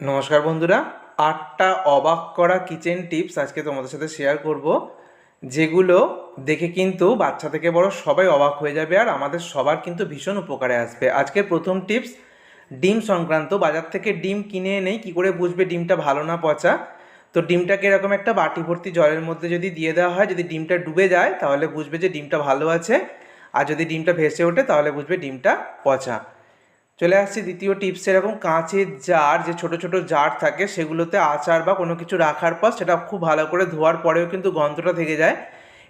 নমস্কার বন্ধুরা, আটটা অবাক করা কিচেন টিপস আজকে তোমাদের সাথে শেয়ার করব, যেগুলো দেখে কিন্তু বাচ্চা থেকে বড় সবাই অবাক হয়ে যাবে আর আমাদের সবার কিন্তু ভীষণ উপকারে আসবে। আজকের প্রথম টিপস, ডিম সংক্রান্ত। বাজার থেকে ডিম কিনে এনেই কী করে বুঝবে ডিমটা ভালো না পচা? তো ডিমটাকে এরকম একটা বাটি ভর্তি জলের মধ্যে যদি দিয়ে দেওয়া হয়, যদি ডিমটা ডুবে যায়, তাহলে বুঝবে যে ডিমটা ভালো আছে। আর যদি ডিমটা ভেসে ওঠে, তাহলে বুঝবে ডিমটা পচা। চলে আসছি দ্বিতীয় টিপস এরকম কাঁচের জার যে ছোট ছোট জার থাকে, সেগুলোতে আচার বা কোনো কিছু রাখার পর সেটা খুব ভালো করে ধোয়ার পরেও কিন্তু গন্ধটা থেকে যায়।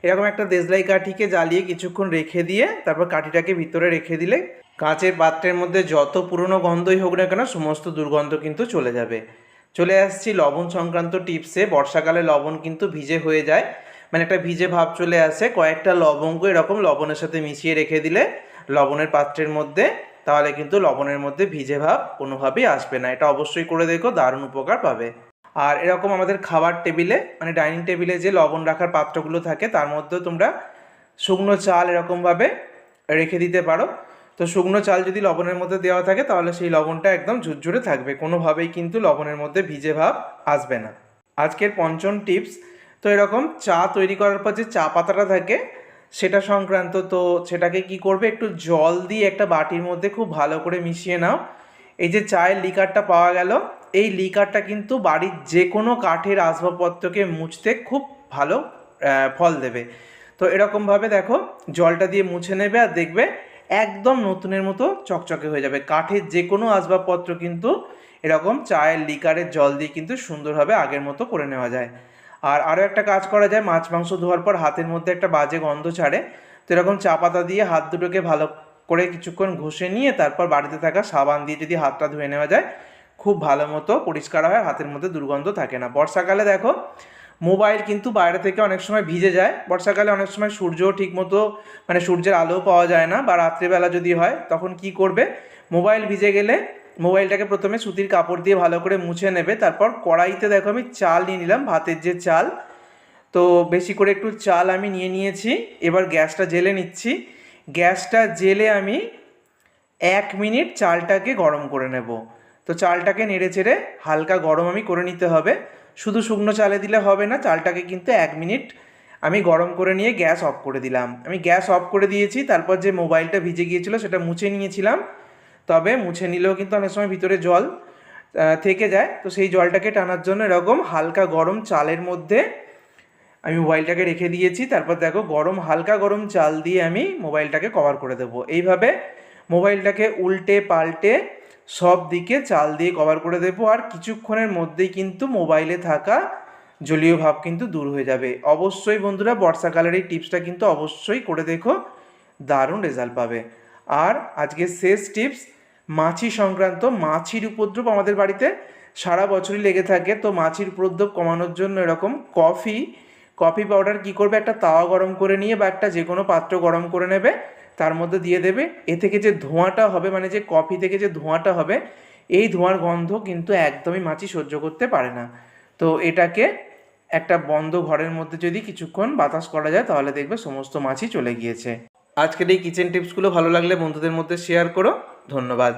এরকম একটা দেশলাই কাঠিকে জ্বালিয়ে কিছুক্ষণ রেখে দিয়ে তারপর কাঠিটাকে ভিতরে রেখে দিলে কাঁচের পাত্রের মধ্যে যত পুরনো গন্ধই হোক না কেন সমস্ত দুর্গন্ধ কিন্তু চলে যাবে। চলে আসছি লবণ সংক্রান্ত টিপসে বর্ষাকালে লবণ কিন্তু ভিজে হয়ে যায়। মানে একটা ভিজে ভাব চলে আসে। কয়েকটা লবঙ্গ এরকম লবণের সাথে মিশিয়ে রেখে দিলে লবণের পাত্রের মধ্যে তাহলে কিন্তু লবণের মধ্যে ভিজে ভাব কোনোভাবেই আসবে না। এটা অবশ্যই করে দেখো, দারুণ উপকার পাবে। আর এরকম আমাদের খাবার টেবিলে মানে ডাইনিং টেবিলে যে লবণ রাখার পাত্রগুলো থাকে, তার মধ্যেও তোমরা শুকনো চাল এরকমভাবে রেখে দিতে পারো। তো শুকনো চাল যদি লবণের মধ্যে দেওয়া থাকে, তাহলে সেই লবণটা একদম ঝুরঝুরে থাকবে। কোনোভাবেই কিন্তু লবণের মধ্যে ভিজে ভাব আসবে না। আজকের পঞ্চম টিপস, তো এরকম চা তৈরি করার পর যে চা পাতাটা থাকে সেটা সংক্রান্ত তো সেটাকে কি করবে? একটু জল দিয়ে একটা বাটির মধ্যে খুব ভালো করে মিশিয়ে নাও। এই যে চায়ের লিকারটা পাওয়া গেল। এই লিকারটা কিন্তু বাড়ির যে কোনো কাঠের আসবাবপত্রকে মুছতে খুব ভালো ফল দেবে। তো এরকমভাবে দেখো, জলটা দিয়ে মুছে নেবে আর দেখবে একদম নতুনের মতো চকচকে হয়ে যাবে। কাঠের যে কোনো আসবাবপত্র কিন্তু এরকম চায়ের লিকারের জল দিয়ে কিন্তু সুন্দরভাবে আগের মতো করে নেওয়া যায়। আর আরও একটা কাজ করা যায়, মাছ মাংস ধোয়ার পর হাতের মধ্যে একটা বাজে গন্ধ ছাড়ে, তো এরকম চা পাতা দিয়ে হাত দুটোকে ভালো করে কিছুক্ষণ ঘষে নিয়ে তারপর বাড়িতে থাকা সাবান দিয়ে যদি হাতটা ধুয়ে নেওয়া যায়, খুব ভালো মতো পরিষ্কার হয় হাতের মধ্যে দুর্গন্ধ থাকে না। বর্ষাকালে দেখো, মোবাইল কিন্তু বাইরে থেকে অনেক সময় ভিজে যায়। বর্ষাকালে অনেক সময় সূর্য ঠিক মতো মানে সূর্যের আলোও পাওয়া যায় না, বা রাত্রেবেলা যদি হয়, তখন কি করবে? মোবাইল ভিজে গেলে মোবাইলটাকে প্রথমে সুতির কাপড় দিয়ে ভালো করে মুছে নেবে, তারপর কড়াইতে দেখো আমি চাল নিয়ে নিলাম, ভাতের যে চাল। তো বেশি করে একটু চাল আমি নিয়ে নিয়েছি, এবার গ্যাসটা জেলে নিচ্ছি। গ্যাসটা জেলে আমি এক মিনিট চালটাকে গরম করে নেব। তো চালটাকে নেড়ে চেড়ে হালকা গরম আমি করে নিতে হবে। শুধু শুকনো চালে দিলে হবে না, চালটাকে কিন্তু এক মিনিট আমি গরম করে নিয়ে গ্যাস অফ করে দিলাম। আমি গ্যাস অফ করে দিয়েছি, তারপর যে মোবাইলটা ভিজে গিয়েছিল সেটা মুছে নিয়েছিলাম। তবে মুছে নিলেও কিন্তু অনেক সময় ভিতরে জল থেকে যায়। তো সেই জলটাকে টানার জন্য এরকম হালকা গরম চালের মধ্যে আমি মোবাইলটাকে রেখে দিয়েছি। তারপর দেখো গরম, হালকা গরম চাল দিয়ে আমি মোবাইলটাকে কভার করে দেবো। এইভাবে মোবাইলটাকে উল্টে পাল্টে সব দিকে চাল দিয়ে কভার করে দেবো আর কিছুক্ষণের মধ্যেই কিন্তু মোবাইলে থাকা জলীয় ভাব কিন্তু দূর হয়ে যাবে। অবশ্যই বন্ধুরা বর্ষাকালের এই টিপসটা কিন্তু অবশ্যই করে দেখো, দারুণ রেজাল্ট পাবে। আর আজকে শেষ টিপস মাছি সংক্রান্ত মাছির উপদ্রব আমাদের বাড়িতে সারা বছরই লেগে থাকে। তো মাছির উপদ্রব কমানোর জন্য এরকম কফি কফি পাউডার কি করবে? একটা তাওয়া গরম করে নিয়ে বা একটা যে কোনো পাত্র গরম করে নেবে, তার মধ্যে দিয়ে দেবে। এ থেকে যে ধোঁয়াটা হবে মানে যে কফি থেকে যে ধোঁয়াটা হবে, এই ধোঁয়ার গন্ধ কিন্তু একদমই মাছি সহ্য করতে পারে না। তো এটাকে একটা বন্ধ ঘরের মধ্যে যদি কিছুক্ষণ বাতাস করা যায়, তাহলে দেখবে সমস্ত মাছি চলে গিয়েছে। আজকের এই কিচেন টিপসগুলো ভালো লাগলে বন্ধুদের মধ্যে শেয়ার করো। ধন্যবাদ।